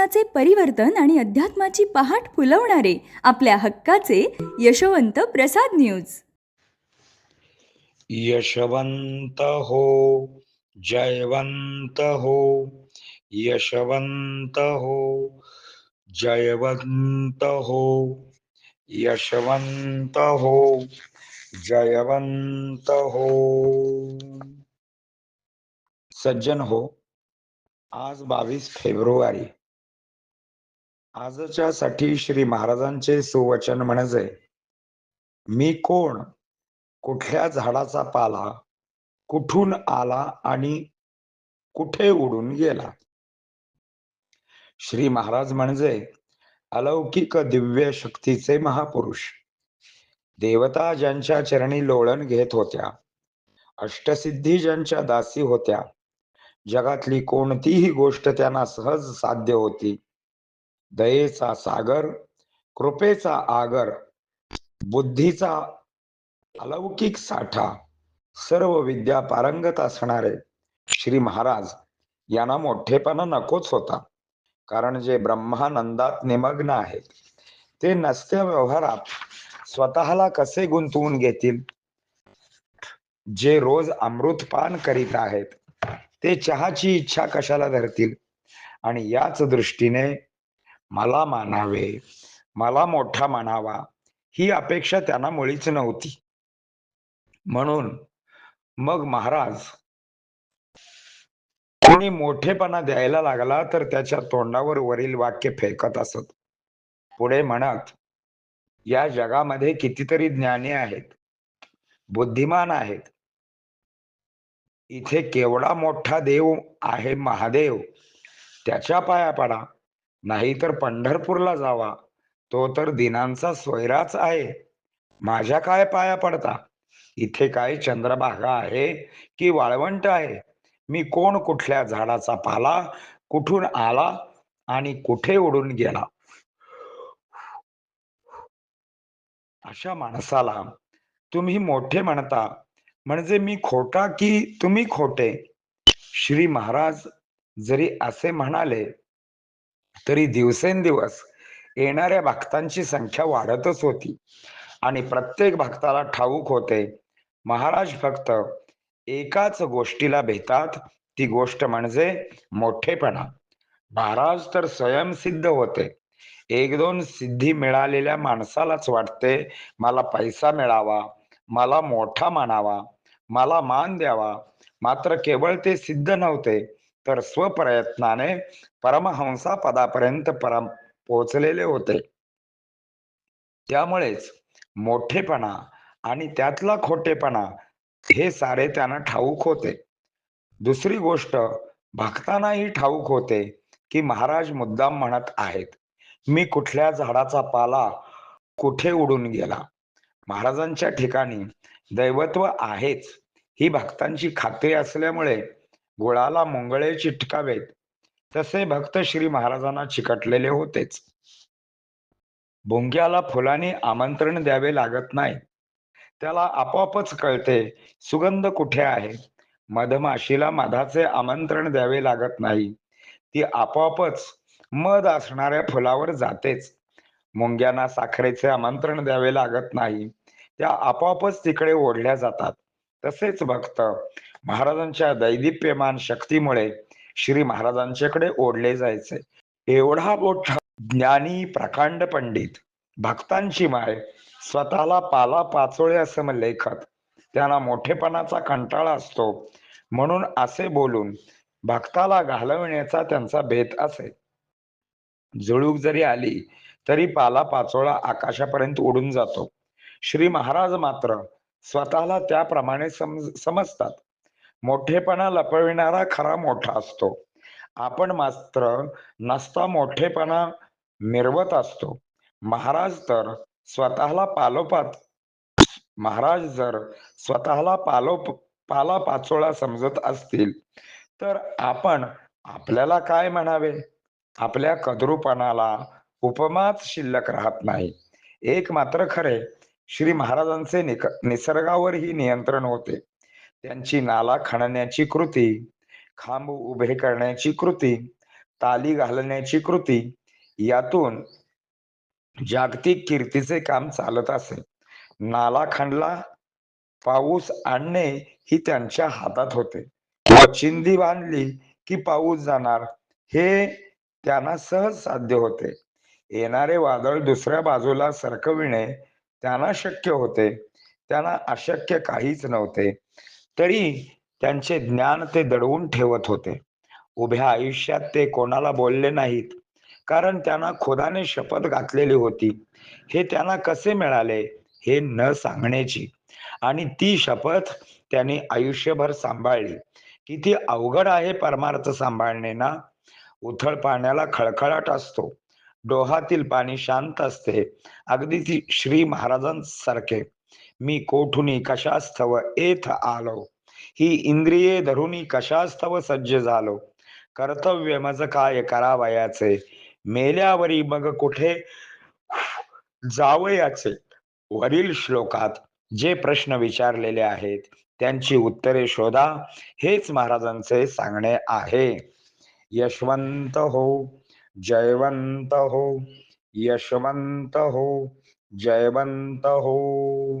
जीवनाचे परिवर्तन आणि अध्यात्माची पहाट फुलवणारे आपल्या हक्काचे यशवंत प्रसाद न्यूज. यशवंत हो जयवंत हो यशवंत हो जयवंत हो यशवंत हो जयवंत हो. सज्जन हो आज बावीस फेब्रुवारी. आजच्या साठी श्री महाराजांचे सुवचन म्हणजे मी कोण? कुठल्या झाडाचा पाला? कुठून आला आणि कुठे उडून गेला? श्री महाराज म्हणजे अलौकिक दिव्य शक्तीचे महापुरुष देवता ज्यांच्या चरणी लोळण घेत होत्या अष्टसिद्धी ज्यांच्या दासी होत्या जगातली कोणतीही गोष्ट त्यांना सहज साध्य होती. दयेचा सागर कृपेचा आगर बुद्धीचा अलौकिक साठा सर्व विद्या पारंगत असणारे श्री महाराज यांना मोठेपणा नकोच होता. कारण जे ब्रह्मानंदात निमग्न आहेत ते नसत्या व्यवहारात स्वतःला कसे गुंतवून घेतील? जे रोज अमृतपान करीत आहेत ते चहाची इच्छा कशाला धरतील? आणि याच दृष्टीने मला मानावे मला मोठा मानावा ही अपेक्षा त्यांना मुळीच नव्हती. म्हणून मग महाराज कोणी मोठेपणा द्यायला लागला तर त्याच्या तोंडावर वरील वाक्य फेकत असत. पुढे म्हणत या जगामध्ये कितीतरी ज्ञानी आहेत बुद्धिमान आहेत. इथे केवढा मोठा देव आहे महादेव त्याच्या पाया पडा. नाहीतर पंढरपूरला जावा. तो तर दिनांचा स्वैराच आहे. माझ्या काय पाया पडता? इथे काय चंद्रभागा आहे की वाळवंट आहे? मी कोण कुठल्या झाडाचा पाला कुठून आला आणि कुठे उडून गेला? अशा माणसाला तुम्ही मोठे म्हणता. म्हणजे मी खोटा की तुम्ही खोटे? श्री महाराज जरी असे म्हणाले तरी दिवसेंदिवस येणाऱ्या भक्तांची संख्या वाढतच होती. आणि प्रत्येक भक्ताला ठाऊक होते महाराज फक्त एकाच गोष्टीला भेतात ती गोष्ट म्हणजे मोठेपणा. महाराज तर स्वयंसिद्ध होते. एक दोन सिद्धी मिळालेल्या माणसालाच वाटते मला पैसा मिळावा मला मोठा मानावा मला मान द्यावा मात्र केवळ ते सिद्ध नव्हते. तर स्वप्रयत्नाने परमहंसा पदापर्यंत परम पोचलेले होते. त्यामुळेच मोठेपणा आणि त्यातला खोटेपणा हे सारे त्यांना ठाऊक होते. दुसरी गोष्ट भक्तांनाही ठाऊक होते की महाराज मुद्दाम म्हणत आहेत मी कुठल्या झाडाचा पाला कुठे उडून गेला? महाराजांच्या ठिकाणी दैवत्व आहेच ही भक्तांची खात्री असल्यामुळे गुळाला मुंगळे चिटकावेत. तसे भक्त श्री महाराजांना चिकटलेले होतेच. भोंग्याला फुलाने आमंत्रण द्यावे लागत नाही. त्याला आपोआपच कळते सुगंध कुठे आहे? मधमाशीला मधाचे आमंत्रण द्यावे लागत नाही. ती आपोआपच मध असणाऱ्या फुलावर जातेच. मुंग्यांना साखरेचे आमंत्रण द्यावे लागत नाही. त्या आपोआपच तिकडे ओढल्या जातात. तसेच भक्त महाराजांच्या दैदिप्यमान शक्तीमुळे श्री महाराजांच्याकडे ओढले जायचे. एवढा मोठा ज्ञानी प्रकांड पंडित भक्तांची माय स्वतःला पाला पाचोळे असं लेखत त्यांना मोठेपणाचा कंटाळा असतो. म्हणून असे बोलून भक्ताला घालवण्याचा त्यांचा भेद असे. जुळूक जरी आली तरी पाला पाचोळा आकाशापर्यंत उडून जातो. श्री महाराज मात्र स्वतःला त्याप्रमाणे समज समजतात. मोठेपणा लपविणारा खरा मोठा असतो. आपण मात्र नसता मोठेपणा मिरवत असतो. महाराज तर स्वतःला पालोपात महाराज जर स्वतःला पालो पाला पाचोळा समजत असतील तर आपण आपल्याला काय म्हणावे? आपल्या कद्रूपणाला उपमाच शिल्लक राहत नाही. एक मात्र खरे श्री महाराजांचे निक निसर्गावरही नियंत्रण होते. त्यांची नाला खणण्याची कृती खांब उभे करण्याची कृती ताली घालण्याची कृती यातून जागतिक कीर्तीचे काम चालत असे. नाला खणला पाऊस आणणे ही त्यांच्या हातात होते. व चिंदी बांधली की पाऊस जाणार हे त्यांना सहज साध्य होते. येणारे वादळ दुसऱ्या बाजूला सरकविणे त्यांना शक्य होते. त्यांना अशक्य काहीच नव्हते. तरी त्यांचे ज्ञान ते दडवून ठेवत होते. उभ्या आयुष्यात ते कोणाला बोलले नाहीत कारण त्यांना खुदाने शपथ घातलेली होती. हे त्यांना कसे मिळाले हे न सांगण्याची. आणि ती शपथ त्यांनी आयुष्यभर सांभाळली. किती अवघड आहे परमार्थ सांभाळणे ना? उथळ पाण्याला खळखळाट असतो. डोहातील पाणी शांत असते. अगदी ती श्री महाराजांसारखे. मी कोठुनी कशास्तव एथ आलो? ही इंद्रिये धरुनी कशास्तव सज्ज झालो? कर्तव्य मज काय करावयाचे? मेल्यावरी मग कुठे जावयाचे? वरील श्लोकात जे प्रश्न विचारलेले आहेत त्यांची उत्तरे शोधा. हेच महाराजांचे सांगणे आहे. यशवंत हो जयवंत हो यशवंत हो जयवंत हो.